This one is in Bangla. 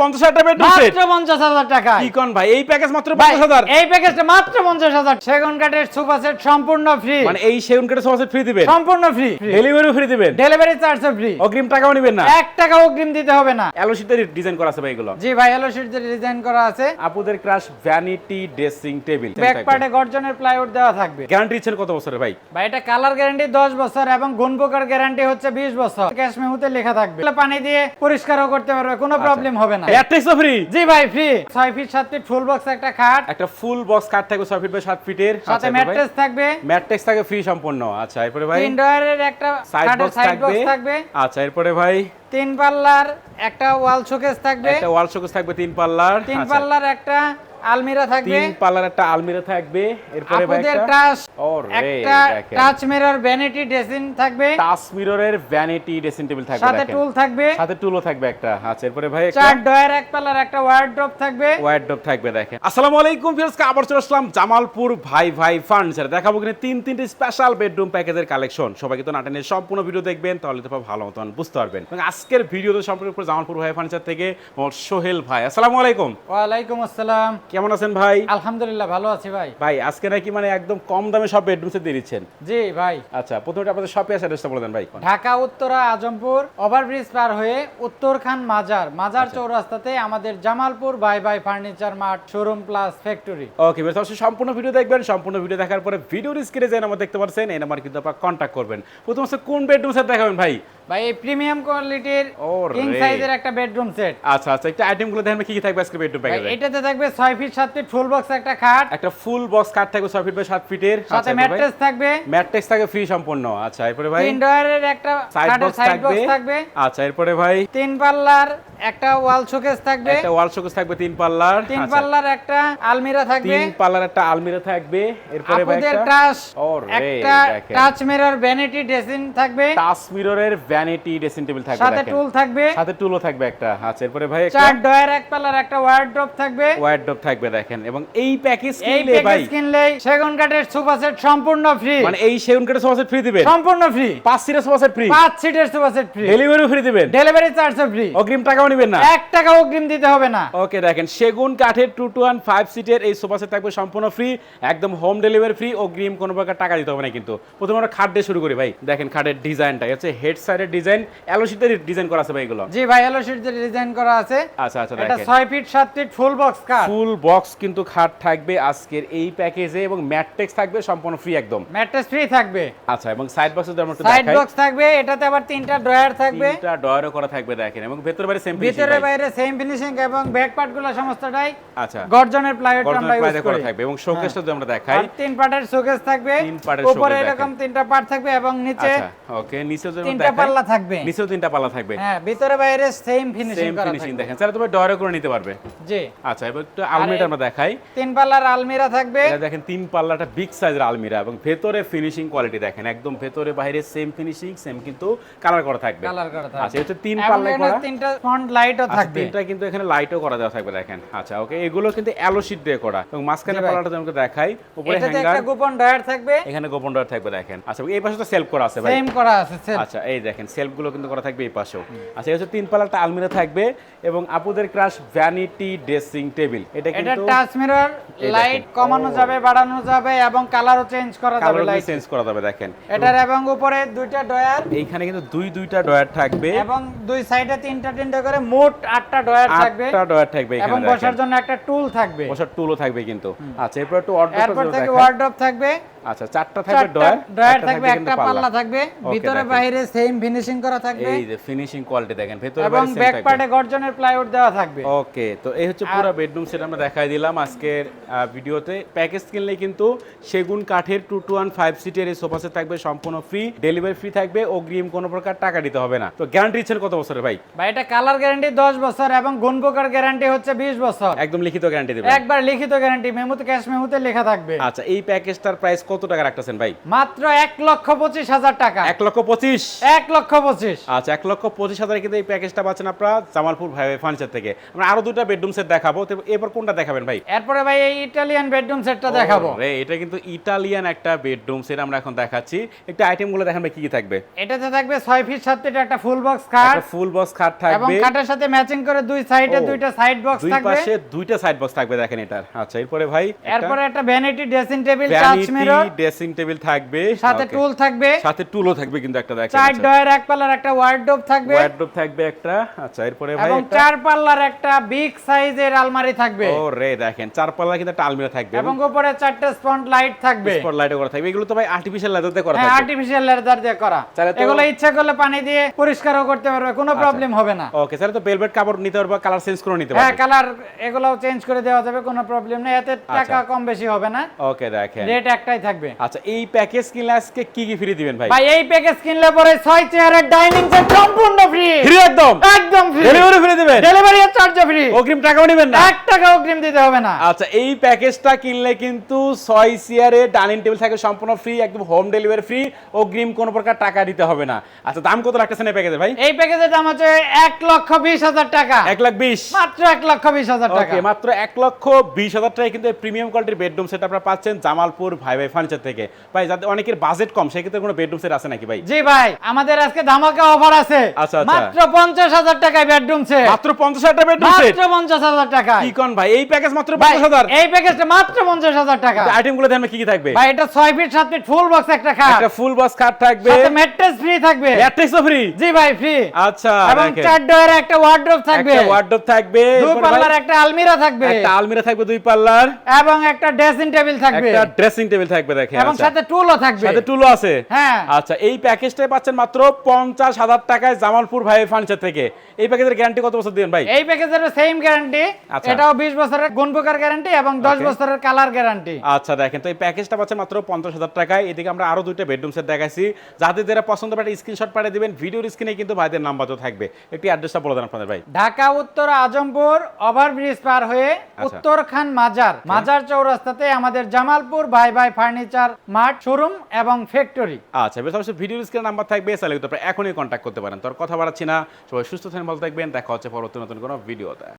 পঞ্চাশ হাজার বেডরুম সেট মাত্র পঞ্চাশ হাজার টাকা কি কোন ভাই? এই প্যাকেজ মাত্র ভাই, পঞ্চাশ হাজার? এই প্যাকেজটা মাত্র পঞ্চাশ হাজার। সেগুন কাঠের সোফা সেট সম্পূর্ণ ফ্রি মানে এই সেগুন কেটে সবার ফ্রি দিবেন? সম্পূর্ণ ফ্রি ডেলিভারিও ফ্রি দিবেন? ডেলিভারি চার্জ ফ্রি অগ্রিম টাকাও নিবেন না? এক টাকা অগ্রিম দিতে হবে না। অ্যালোশিতে ডিজাইন করা আছে ভাই এগুলো? জি ভাই হ্যালো শিট ডিজাইন করা আছে। আপুদের crush vanity dressing table back পার্টে গর্জনের প্লাইউড দেওয়া থাকবে। গ্যারান্টি দিচ্ছেন কত বছরের ভাই? ভাই এটা কালার গ্যারান্টি 10 বছর এবং গুণ গ্যারান্টি হচ্ছে 20 বছর। ক্যাশ মেমোতে লেখা থাকবে। পানি দিয়ে পরিষ্কারও করতে পারবে কোনো প্রবলেম হবে না। এয়ারটেক্সও ফ্রি জি ভাই free 6 feet 7 feet full box একটা খাট। একটা ফুল বক্স কাট থাকবে ছয় ফিট বাই সাত ফিটের সাথে ম্যাট্রেস থাকবে। ম্যাট্রেক্স থাকে ফ্রি সম্পূর্ণ। আচ্ছা এরপরে ভাই? তিন ডয়ারের একটা সাইড বক্স থাকবে। আচ্ছা এরপরে ভাই? তিন পাল্লার একটা ওয়াল শোকেস থাকবে। একটা ওয়াল শোকেস থাকবে তিন পাল্লার। তিন আচ্ছা, পাল্লার একটা আলমিরা থাকবে। তিন পাল্লার একটা আলমিরা থাকবে এরপরে একটা টাচ একটা টাচ মিরর ভ্যানিটি ড্রেসিং থাকবে। টাচ মিররের ভ্যানিটি ড্রেসিং টেবিল থাকবে সাথে টুল থাকবে। সাথে টুলও থাকবে একটা। আচ্ছা এরপরে ভাই একটা চার ডয়ার এক পাল্লার একটা ওয়ার্ড্রপ থাকবে। ওয়ার্ডরোব থাকবে দেখেন। আসসালামু আলাইকুম ফিরোজ আবার চলে আসলাম জামালপুর ভাই ভাই ফার্নিচার দেখাবো কিনা তিন তিনটি স্পেশাল বেডরুম প্যাকেজের কালেকশন সবাইকে তো নাটেনের সম্পূর্ণ ভিডিও দেখবেন তাহলে তো ভালো মতন বুঝতে পারবেন। এবং আজকের ভিডিওতে সম্পর্কে জামালপুর ভাই ফার্নিচার থেকে সোহেল ভাই। আসসালামু আলাইকুম। ওয়ালাইকুম আসসালাম। কেমন আছেন ভাই? আলহামদুলিল্লাহ ভালো আছি ভাই। ভাই আজকে নাকি মানে একদম কম দামে সব বেডরুম সেট দিয়ে দিচ্ছেন। জি ভাই। আচ্ছা প্রথমে আপনাদের শপে আসে অ্যাড্রেসটা বলে দেন ভাই ঢাকা উত্তরা আজমপুর ওভারব্রিজ পার হয়ে উত্তরখান মাজার মাজার চৌরাস্তাতে আমাদের Jamalpur Bhai Bhai furniture mart showroom plus factory okay বেশ অবশ্যই সম্পূর্ণ ভিডিও দেখবেন সম্পূর্ণ ভিডিও দেখার পরে ভিডিওর স্ক্রিনে যে নাম্বার দেখতে পাচ্ছেন এই নাম্বার কিন্তু আপনারা কন্ট্যাক্ট করবেন। প্রথম হচ্ছে কোন বেডরুম সেট দেখাবেন ভাই? ভাই এই প্রিমিয়াম কোয়ালিটির। কিং সাইজের একটা বেডরুম সেট আচ্ছা আচ্ছা একটা আইটেমগুলো দেখেন কি কি থাকবে আজকে বেডরুম প্যাকেজে এটাতে থাকবে 6 ফিট 7 ফিট ফুল বক্স একটা খাট। একটা ফুল বক্স কাট থাকবে ফিট বাই ফিটের সাথে ম্যাট্রেস থাকবে। ম্যাট্রেক্স থাকে ফ্রি সম্পূর্ণ। আচ্ছা এরপরে ভাই? তিন ডয়ারের একটা সাইড বক্স থাকবে। আচ্ছা এরপরে ভাই? তিন পাল্লার একটা ওয়াল শোকেস থাকবে। একটা ওয়াল শোকেস থাকবে তিন পাল্লার। তিন আচ্ছা, পাল্লার একটা আলমিরা থাকবে। তিন পাল্লার একটা আলমিরা থাকবে। এরপরে ভাই একটা টাচ একটা টাচ মিরর ভ্যানিটি ড্রেসিং থাকবে। টাচ মিররের ভ্যানিটি ড্রেসিং টেবিল থাকবে সাথে টুল থাকবে। সাথে টুলও থাকবে একটা। আচ্ছা এরপরে ভাই একটা চার ডয়ার এক পাল্লার একটা ওয়ার্ড্রপ থাকবে। ওয়ার্ডরোব থাকবে। দেখেন। এবং এই প্যাকেজ কিনলে ভাই প্যাকেজ কিনলেই সেগুন কাঠের সোফা সেট সম্পূর্ণ ফ্রি মানে এই সেগুন কেটে সোফা সেট ফ্রি দিবেন? সম্পূর্ণ ফ্রি পাঁচ সিটের সোফা সেট ফ্রি পাঁচ সিটের সোফা সেট ফ্রি ডেলিভারিও ফ্রি দিবেন? ডেলিভারি চার্জ ফ্রি অগ্রিম টাকাও নেবেন না? এক টাকা অগ্রিম দিতে হবে না। ওকে দেখেন সেগুন কাঠের টু টু ওয়ান ফাইভ সিটের এই সোফা সেট থাকবে সম্পূর্ণ ফ্রি একদম হোম ডেলিভারি ফ্রি অগ্রিম কোনো প্রকার টাকা দিতে হবে না কিন্তু। প্রথমে আমরা খাট দিয়ে শুরু করি ভাই। দেখেন খাটের ডিজাইনটা হচ্ছে হেড সাইডের ডিজাইন অ্যালোশিতে ডিজাইন করা আছে ভাই এগুলো। জি ভাই হ্যালো শিট ডিজাইন করা আছে। আচ্ছা আচ্ছা এটা 6 ফিট 7 ফিট ফুল বক্স কার ফুল বক্স কিন্তু খাট থাকবে আজকের এই প্যাকেজে এবং ম্যাট্রেক্স থাকবে সম্পূর্ণ ফ্রি একদম। ম্যাট্রেস ফ্রি থাকবে। আচ্ছা এবং সাইড বক্সে যেমন একটু সাইড বক্স থাকবে এটাতে আবার তিনটা ড্রয়ার থাকবে। তিনটা ডয়ারও করা থাকবে দেখেন এবং ভেতরে বাইরে সেম ভিতরে বাইরে সেম ফিনিশিং এবং ব্যাক পার্টগুলো সমস্তটাই আচ্ছা। গর্জনের প্লাইউড আমরা ইউজ করা থাকবে এবং শোকেসটা যদি আমরা দেখাই। তিন পার্টের শোকেস থাকবে। তিন পার্টের উপরে এরকম। তিনটা পার্ট থাকবে এবং নিচে আচ্ছা ওকে নিচে যদি তিনটা পাল্লা থাকবে। নিচেও তিনটা পাল্লা থাকবে। হ্যাঁ ভিতরে বাইরে সেম ফিনিশিং সেম ফিনিশিং দেখেন। স্যার তুমি ডয়ারও করে নিতে পারবে। জি। আচ্ছা এবার একটু আলমিরাটা আমরা দেখাই। তিন পাল্লার আলমিরা থাকবে। এটা দেখেন তিন পাল্লাটা বিগ সাইজের আলমিরা এবং ভেতরে ফিনিশিং কোয়ালিটি দেখেন একদম ভেতরে বাইরে সেম ফিনিশিং সেম কিন্তু কালার করা থাকবে। কালার করা আচ্ছা এটা তিন করা। তিনটা ফ্রন্ট লাইটও আচ্ছা, থাকবে। তিনটা কিন্তু এখানে লাইটও করা দেওয়া থাকবে দেখেন। আচ্ছা ওকে এগুলো কিন্তু অ্যালো শীট দিয়ে করা। এবং মাঝখানে পাল্লাটা তোমাকে দেখাই উপরে এটাতে হ্যাঙ্গার একটা গোপন ডয়ার থাকবে। এখানে গোপন ডয়ার থাকবে দেখেন। আচ্ছা এই পাশে তো সেলফ করা আছে ভাই। সেম করা আছে আচ্ছা এই দেখেন সেলফগুলো কিন্তু করা থাকবে এই পাশেও। আচ্ছা এই হচ্ছে তিন পাল্লাটা আলমিরা থাকবে এবং আপুদের ক্রাশ ভ্যানিটি ড্রেসিং টেবিল এটা এটা টাচ মিরর লাইট কমানো যাবে বাড়ানো যাবে এবং কালারও চেঞ্জ করা যাবে লাইট চেঞ্জ করা যাবে দেখেন। এটার এবং উপরে দুইটা ডয়ার এইখানে কিন্তু দুই দুইটা ডয়ার থাকবে। এবং দুই সাইডে তিনটা তিনটা করে মোট আটটা ডয়ার থাকবে। আটটা ডয়ার থাকবে এবং বসার জন্য একটা টুল থাকবে। বসার টুলও থাকবে কিন্তু। আচ্ছা এরপর একটু ওয়ার্ড্রপ থাকবে। আচ্ছা চারটা থাকবে চারটা ডয়ার ডয়ার থাকবে একটা পাল্লা। থাকবে ভিতরে বাইরে সেম ফিনিশিং করা থাকবে। এই যে ফিনিশিং কোয়ালিটি দেখেন ভেতরে এবং ব্যাক পার্টে গর্জনের প্লাইউড দেওয়া থাকবে। ওকে তো এই হচ্ছে পুরো বেডরুম সেট আমরা দেখাই দিলাম আজকের ভিডিওতে। প্যাকেজ কিনলে কিন্তু সেগুন কাঠের টু টু ওয়ান ফাইভ সিটের এই সোফা সেট থাকবে সম্পূর্ণ ফ্রি ডেলিভারি ফ্রি থাকবে অগ্রিম কোনো প্রকার টাকা দিতে হবে না। তো গ্যারান্টি দিচ্ছেন কত বছরের ভাই? ভাই এটা কালার গ্যারান্টি 10 বছর এবং গুণ পোকার গ্যারান্টি হচ্ছে 20 বছর। একদম লিখিত গ্যারান্টি দেবে একবার লিখিত গ্যারান্টি মেমোতে ক্যাশ মেমোতে লেখা থাকবে। আচ্ছা এই প্যাকেজটার প্রাইস কত টাকা রাখতেছেন ভাই? মাত্র এক লক্ষ পঁচিশ হাজার টাকা। এক লক্ষ পঁচিশ? এক লক্ষ পঁচিশ। আচ্ছা এক লক্ষ পঁচিশ হাজারে কিন্তু এই প্যাকেজটা পাচ্ছেন আপনারা জামালপুর ভাই ফার্নিচার থেকে। আমরা আরও দুইটা বেডরুম সেট দেখাবো। তো এবার কোনটা দেখাবেন ভাই? এরপরে ভাই এই ইটালিয়ান বেডরুম সেটটা দেখাবো। রে এটা কিন্তু ইটালিয়ান একটা বেডরুম সেট আমরা এখন দেখাচ্ছি। একটু আইটেমগুলো দেখান ভাই কি কি থাকবে? এটাতে থাকবে ছয় ফিট সাত ফিট একটা ফুল বক্স খাট। একটা ফুল বক্স খাট থাকবে। এবং খাটের সাথে ম্যাচিং করে দুই সাইডে দুইটা সাইড বক্স থাকবে। দুই পাশে দুইটা সাইড বক্স থাকবে দেখেন এটার। আচ্ছা এরপরে ভাই এরপরে একটা vanity dressing table touch mirror dressing table থাকবে। সাথে টুল থাকবে। সাথে টুলও থাকবে কিন্তু একটা দেখেন চার ডয়ের এক পাল্লার একটা ওয়ার্ডরোব থাকবে। ওয়ার্ডরোব থাকবে একটা আচ্ছা এরপরে ভাই এবং চার পাল্লার একটা বিগ সাইজের আলমারি থাকবে। দেখেন চার পাল্লা কিন্তু একটা আলমিরা থাকবে। এবং উপরে চারটে স্পন্ট লাইট থাকবে। স্পটলাইটে করা থাকবে। এগুলো তো ভাই আর্টিফিশিয়াল লেদার দিয়ে করা হ্যাঁ থাকবে। আর্টিফিশিয়াল লেদার দিয়ে করা। এগুলো ইচ্ছা করলে পানি দিয়ে পরিষ্কারও করতে পারবে কোনো প্রবলেম হবে না। ওকে স্যার তো বেলভেট কাপড় নিতে পারব কালার চেঞ্জ করে নিতে হ্যাঁ কালার এগুলোও চেঞ্জ করে দেওয়া যাবে কোনো প্রবলেম নেই। এতে টাকা কম বেশি হবে না। ওকে দেখেন। রেট একটাই থাকবে। আচ্ছা এই প্যাকেজ কিনলে আজকে কি কি ফ্রি দিবেন ভাই? ভাই এই প্যাকেজ কিনলে পরে ছয় চেয়ারের ডাইনিং সেট সম্পূর্ণ ফ্রি ফ্রি একদম? একদম ফ্রি ডেলিভারি ফ্রি দিবেন? ডেলিভারি চার্জ ফ্রি অগ্রিম টাকাও নেবেন না? এক টাকা অগ্রিম দিতে হবে না। আচ্ছা এই প্যাকেজটা কিনলে কিন্তু ছয় সিয়ারে ডাইনিং টেবিল থাকে সম্পূর্ণ ফ্রি একদম হোম ডেলিভারি ফ্রি অগ্রিম কোনো প্রকার টাকা দিতে হবে না। আচ্ছা দাম কত রাখতেছেন এই প্যাকেজে ভাই? এই প্যাকেজের দাম আছে এক লক্ষ বিশ হাজার টাকা। এক লাখ বিশ? মাত্র এক লক্ষ বিশ হাজার টাকা। ওকে মাত্র এক লক্ষ বিশ হাজার টাকায় কিন্তু প্রিমিয়াম কোয়ালিটির বেডরুম সেট আপনারা পাচ্ছেন জামালপুর ভাই ভাই ফার্নিচার থেকে। ভাই যাদের অনেকের বাজেট কম সেক্ষেত্রে কোনো বেডরুম সেট আছে নাকি ভাই? জি ভাই আমাদের আজকে ধামাকা অফার আছে। আচ্ছা, আচ্ছা। মাত্র পঞ্চাশ হাজার টাকায় বেডরুম সেট মাত্র পঞ্চাশ হাজার বেডরুম সেট মাত্র পঞ্চাশ হাজার টাকা কি কোন ভাই এই প্যাকেজ মাত্র পঞ্চাশ হাজার? এই প্যাকেজটা মাত্র পঞ্চাশ হাজার টাকা। আইটেমগুলো দেখেন কি কি থাকবে? ভাই এটা ছয় ফিট সাত ফিট ফুল বক্স একটা খাট। একটা ফুল বক্স খাট থাকবে। সাথে ম্যাট্রেস ফ্রি থাকবে। ম্যাট্রিক্সও ফ্রি জি ভাই ফ্রি আচ্ছা এবং চার ডোরের একটা ওয়ার্ডরোব থাকবে। একটা ওয়ার্ডরোব থাকবে। দুই পাল্লার একটা আলমিরা থাকবে। একটা আলমিরা থাকবে দুই পাল্লার। এবং একটা ড্রেসিং টেবিল থাকবে। একটা ড্রেসিং টেবিল থাকবে। দেখেন এবং আচ্ছা। সাথে টুলও থাকবে। সাথে টুলও আছে? হ্যাঁ। আচ্ছা এই প্যাকেজটাই পাচ্ছেন মাত্র পঞ্চাশ হাজার টাকায় জামালপুর ভাই ফার্নিচার থেকে। এই প্যাকেজের গ্যারান্টি কত বছর দিবেন ভাই? এই প্যাকেজের সেম গ্যারান্টি আচ্ছা। এটাও 20 বছরের গুণপোকার গ্যারান্টি এবং 10 বছরের কালার গ্যারান্টি আচ্ছা দেখেন তো এই প্যাকেজটা পাচ্ছেন মাত্র পঞ্চাশ হাজার টাকায়। এদিকে আমরা আরও দুইটা বেডরুম সেট দেখাইছি। যাদের যারা পছন্দ পারে স্ক্রিনশট পাঠিয়ে দিবেন। ভিডিওর স্ক্রিনে কিন্তু ভাইদের নাম্বার তো থাকবে। একটি অ্যাড্রেসটা বলে দেন আপনাদের ভাই। ঢাকা উত্তর আজমপুর ওভারব্রিজ পার হয়ে আচ্ছা। উত্তরখান মাজার। মাজার চৌরাস্তাতে আমাদের Jamalpur Bhai Bhai furniture mart showroom এবং ফ্যাক্টরি। আচ্ছা বেশ অবশ্যই ভিডিও স্ক্রিনে নাম্বার থাকবে তাহলে আপনারা এখনই কন্ট্যাক্ট করতে পারেন। তোর কথা বাড়াচ্ছি না, সবাই সুস্থ থাকেন ভালো থাকবেন, দেখা হচ্ছে পরবর্তী নতুন কোনো ভিডিওতে।